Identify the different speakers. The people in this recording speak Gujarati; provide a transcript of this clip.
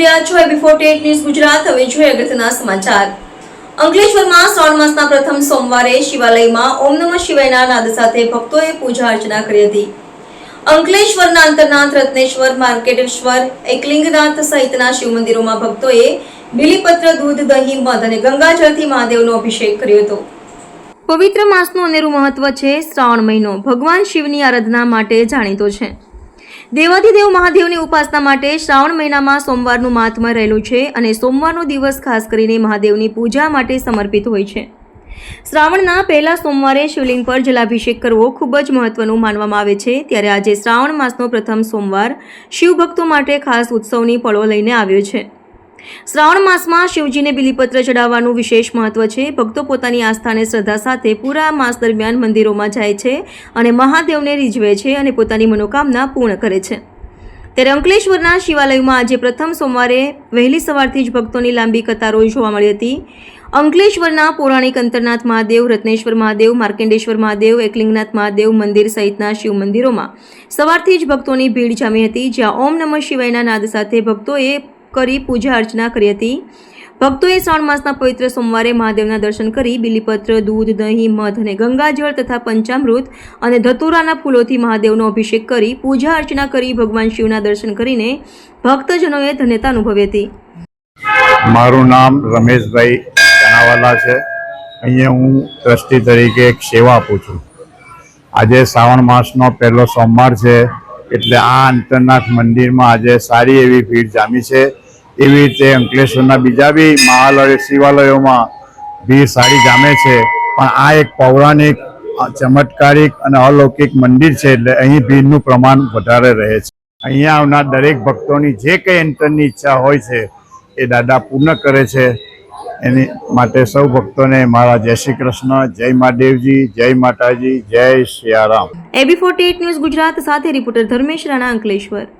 Speaker 1: રહ્યા છો એબી ફોર્ટી ન્યૂઝ ગુજરાત. હવે જોઈએ અગત્યના સમાચાર. અંકલેશ્વરમાં શ્રાવણ માસના પ્રથમ સોમવારે શિવાલયમાં ઓમ નમઃ શિવાયના નાદ સાથે ભક્તોએ પૂજા અર્ચના કરી હતી. અંકલેશ્વરના અંતરનાથ રત્નેશ્વર માર્કેટેશ્વર એકલિંગનાથ સહિતના શિવ મંદિરોમાં ભક્તોએ બિલીપત્ર, દૂધ, દહીં, મધ અને ગંગાજળથી મહાદેવનો અભિષેક કર્યો હતો. પવિત્ર માસનું અનેરું મહત્વ છે શ્રાવણ મહિનો. ભગવાન શિવની આરાધના માટે જાણીતો છે. દેવાધિદેવ મહાદેવની ઉપાસના માટે શ્રાવણ મહિનામાં સોમવારનું મહાત્મા રહેલું છે અને સોમવારનો દિવસ ખાસ કરીને મહાદેવની પૂજા માટે સમર્પિત હોય છે. શ્રાવણના પહેલા સોમવારે શિવલિંગ પર જલાભિષેક કરવો ખૂબ જ મહત્વનું માનવામાં આવે છે. ત્યારે આજે શ્રાવણ માસનો પ્રથમ સોમવાર શિવભક્તો માટે ખાસ ઉત્સવની પળો લઈને આવ્યો છે. શ્રાવણ માસમાં શિવજીને બિલીપત્ર ચડાવવાનું વિશેષ મહત્વ છે. ભક્તો પોતાની આસ્થાને શ્રદ્ધા સાથે પૂરા માસ દરમિયાન મંદિરોમાં જાય છે અને મહાદેવને રીઝવે છે અને પોતાની મનોકામના પૂર્ણ કરે છે. ત્યારે અંકલેશ્વરના શિવાલયમાં આજે પ્રથમ સોમવારે વહેલી સવારથી જ ભક્તોની લાંબી કતારો જોવા મળી હતી. અંકલેશ્વરના પૌરાણિક અંતરનાથ મહાદેવ, રત્નેશ્વર મહાદેવ, માર્કેન્ડેશ્વર મહાદેવ, એકલિંગનાથ મહાદેવ મંદિર સહિતના શિવ મંદિરોમાં સવારથી જ ભક્તોની ભીડ જામી હતી, જ્યાં ઓમ નમઃ શિવાયના નાદ સાથે ભક્તોએ કરી પૂજા અર્ચના કરી હતી. ભક્તોએ શ્રાવણ માસના પવિત્ર સોમવારે મહાદેવના દર્શન કરી બિલીપત્ર, દૂધ, દહીં, મધ અને ગંગાજળ તથા પંચામૃત અને ધતુરાના ફૂલોથી મહાદેવનો અભિષેક કરી પૂજા અર્ચના કરી ભગવાન શિવના દર્શન કરીને ભક્તજનોએ ધન્યતા અનુભવી હતી.
Speaker 2: મારું નામ રમેશભાઈ જણાવાલા છે. અહીંયા હું ટ્રસ્ટી તરીકે એક સેવા આપું છું. આજે શ્રાવણ માસનો પહેલો સોમવાર છે, એટલે આ અંતરનાથ મંદિરમાં આજે સારી એવી ભીડ જામી છે. એવી રીતે અંકલેશ્વરના બીજા બી મહાલય શિવાલયોમાં ભીડ સારી જામે છે. પણ આ એક પૌરાણિક ચમત્કારિક અને અલૌકિક મંદિર છે એટલે અહીં ભીડનું પ્રમાણ વધારે રહે છે. અહીંયા આવનાર દરેક ભક્તોની જે કંઈ એન્ટરની ઈચ્છા હોય છે, એ દાદા પૂર્ણ કરે છે. એની માટે સૌ ભક્તોને મારા જય શ્રી કૃષ્ણ, જય મહાદેવજી જય માતાજી, જય Siyaram
Speaker 1: AB forty news Gujarat સાથે રિપોર્ટર ધર્મેશ રાણા અંકલેશ્વર.